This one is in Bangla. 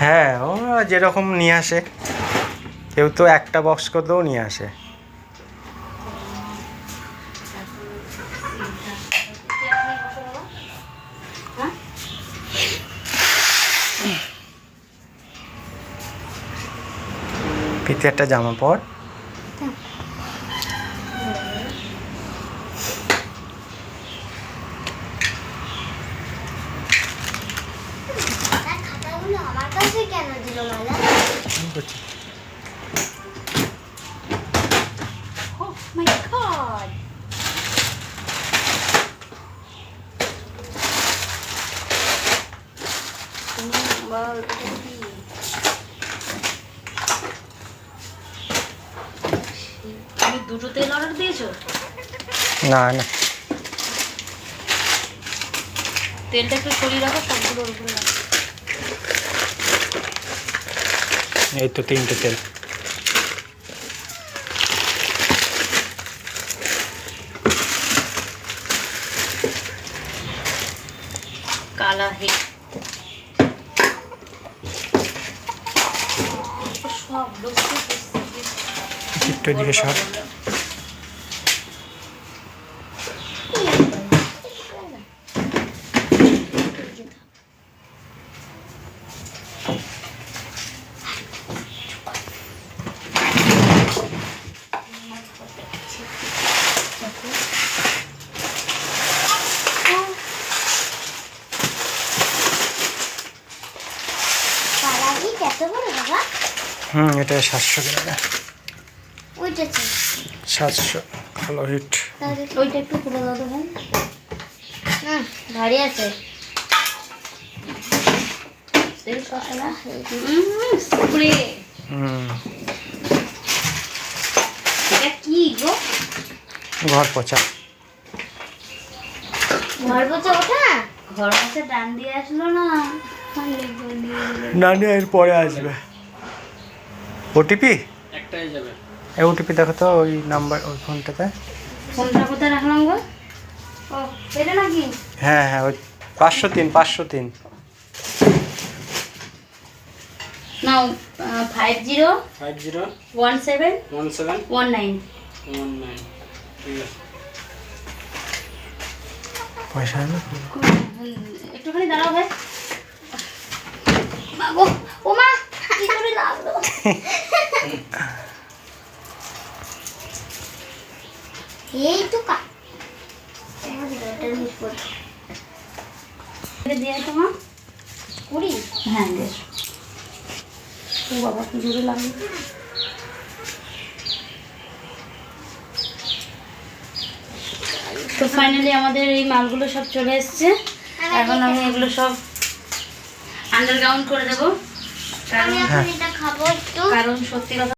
হ্যাঁ ও যেরকম নিয়ে আসে। কেউ তো একটা বক্স করতেও নিয়ে আসে। পিতে একটা জামা পর। কেন দিল মালা? তুমি দুটো তেল অর্ডার দিয়েছ? না না। তেলটা একটু সরিয়ে রাখো সবগুলো উপরে রাখো। এই তো তিনটে তেল। কালা হে। সব একটু এদিকে সর। হুম এটা সাতশো ওইটা সাতশো ভালো হিট ওইটা একটু খুলে দাও ভারী আছে। ঘর পচা। ঘর বলছে ওঠা? ঘর কাছে ডান দিয়ে আসলো না। না না এর পরে আসবে। ওটিপি একটাই যাবে। এই ওটিপি দেখো তো ওই নাম্বার ওই ফোনটাতে। ফোনটা কোথায় রাখলাম গো? ও এটা নাকি? হ্যাঁ হ্যাঁ ওই পাঁচশো তিন পাঁচশো তিন। নাও five zero five zero one seven one seven one nine one nine পয়সা একটুখানি দাঁড়াও ভাই। মা ও মা! কি করে লাগল? এই তো কা দিয়ে কুড়ি হ্যাঁ ও বাবা কি জোরে লাগল। তো ফাইনালি আমাদের এই মালগুলো সব চলে এসছে। এখন আমি এগুলো সব আন্ডারগ্রাউন্ড করে দেবো। আমি কারণ এখন এটা খাব একটু। কারণ সত্যি কথা